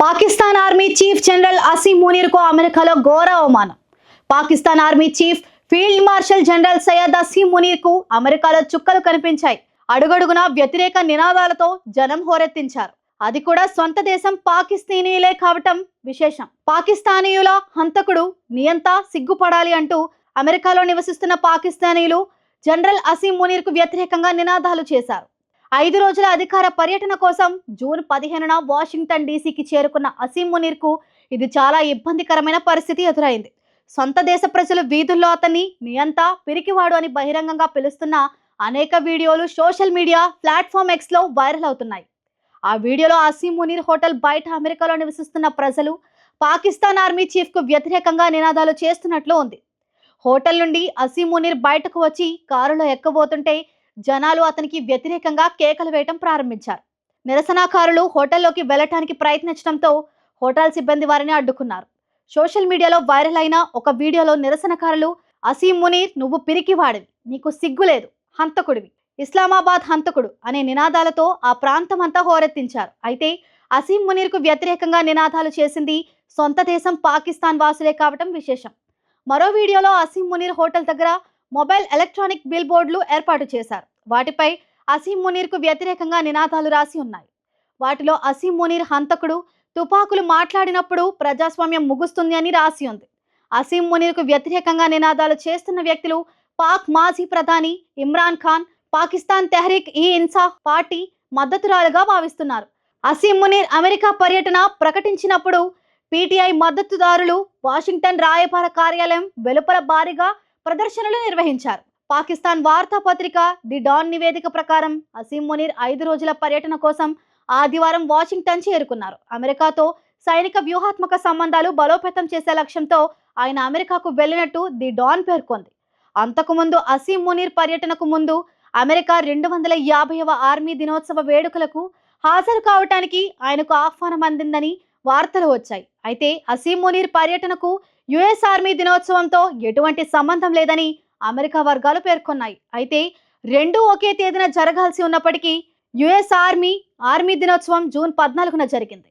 Pakistan army chief general Asim మునీర్కు అమెరికాలో ఘోర అవమానం. Pakistan army chief field marshal general Syed Asim మునీర్కు అమెరికాలో చుక్కలు కనిపించాయి. అడుగడుగునా వ్యతిరేక నినాదాలతో జనం హోరెత్తించారు. అది కూడా సొంత దేశం పాకిస్తానీయులే కావటం విశేషం. పాకిస్తానీయుల హంతకుడు నియంత సిగ్గుపడాలి అంటూ అమెరికాలో నివసిస్తున్న పాకిస్తానీయులు జనరల్ అసీం మునీర్కు వ్యతిరేకంగా నినాదాలు చేశారు. ఐదు రోజుల అధికార పర్యటన కోసం జూన్ పదిహేనున వాషింగ్టన్ డీసీకి చేరుకున్న అసీం మునీర్కు ఇది చాలా ఇబ్బందికరమైన పరిస్థితి ఎదురైంది. సొంత దేశ ప్రజలు వీధుల్లో అతన్ని నియంత పిరికివాడు అని బహిరంగంగా పిలుస్తున్న అనేక వీడియోలు సోషల్ మీడియా ప్లాట్ఫామ్ ఎక్స్లో వైరల్ అవుతున్నాయి. ఆ వీడియోలో అసీం మునీర్ హోటల్ బయట అమెరికాలో నివసిస్తున్న ప్రజలు పాకిస్తాన్ ఆర్మీ చీఫ్కు వ్యతిరేకంగా నినాదాలు చేస్తున్నట్లు ఉంది. హోటల్ నుండి అసీం మునీర్ బయటకు వచ్చి కారులో ఎక్కబోతుంటే జనాలు అతనికి వ్యతిరేకంగా కేకలు వేయటం ప్రారంభించారు. నిరసనకారులు హోటల్లోకి వెళ్ళటానికి ప్రయత్నించడంతో హోటల్ సిబ్బంది వారిని అడ్డుకున్నారు. సోషల్ మీడియాలో వైరల్ అయిన ఒక వీడియోలో నిరసనకారులు అసీం మునీర్ నువ్వు పిరికివాడివి నీకు సిగ్గు లేదు హంతకుడివి ఇస్లామాబాద్ హంతకుడు అనే నినాదాలతో ఆ ప్రాంతం అంతా హోరెత్తించారు. అయితే అసీం మునీర్కు వ్యతిరేకంగా నినాదాలు చేసింది సొంత దేశం పాకిస్తాన్ వాసులే కావటం విశేషం. మరో వీడియోలో అసీం మునీర్ హోటల్ దగ్గర మొబైల్ ఎలక్ట్రానిక్ బిల్ బోర్డులు ఏర్పాటు చేశారు. వాటిపై అసీం మునీర్కు వ్యతిరేకంగా నినాదాలు రాసి ఉన్నాయి. వాటిలో అసీం మునీర్ హంతకుడు తుపాకులు మాట్లాడినప్పుడు ప్రజాస్వామ్యం ముగుస్తుంది అని రాసి ఉంది. అసీం మునీర్కు వ్యతిరేకంగా నినాదాలు చేస్తున్న వ్యక్తులు పాక్ మాజీ ప్రధాని ఇమ్రాన్ ఖాన్ పాకిస్తాన్ తెహ్రీక్ ఈ ఇన్సాఫ్ పార్టీ మద్దతురాలుగా భావిస్తున్నారు. అసీం మునీర్ అమెరికా పర్యటన ప్రకటించినప్పుడు పీటీఐ మద్దతుదారులు వాషింగ్టన్ రాయబార కార్యాలయం వెలుపల భారీగా ప్రదర్శనలు నిర్వహించారు. పాకిస్తాన్ వార్తాపత్రిక ది డాన్ నివేదిక ప్రకారం అసీం మునీర్ ఐదు రోజుల పర్యటన కోసం ఆదివారం వాషింగ్టన్ చేరుకున్నారు. అమెరికాతో సైనిక వ్యూహాత్మక సంబంధాలు బలోపేతం చేసే లక్ష్యంతో ఆయన అమెరికాకు వెళ్ళినట్టు ది డాన్ పేర్కొంది. అంతకుముందు అసీం మునీర్ పర్యటనకు ముందు అమెరికా రెండు వందల యాభైవ ఆర్మీ దినోత్సవ వేడుకలకు హాజరు కావటానికి ఆయనకు ఆహ్వానం అందిందని వార్తలు వచ్చాయి. అయితే అసీం మునీర్ పర్యటనకు యుఎస్ ఆర్మీ దినోత్సవంతో ఎటువంటి సంబంధం లేదని అమెరికా వర్గాలు పేర్కొన్నాయి. అయితే రెండూ ఒకే తేదీన జరగాల్సి ఉన్నప్పటికీ యుఎస్ ఆర్మీ ఆర్మీ దినోత్సవం జూన్ పద్నాలుగున జరిగింది.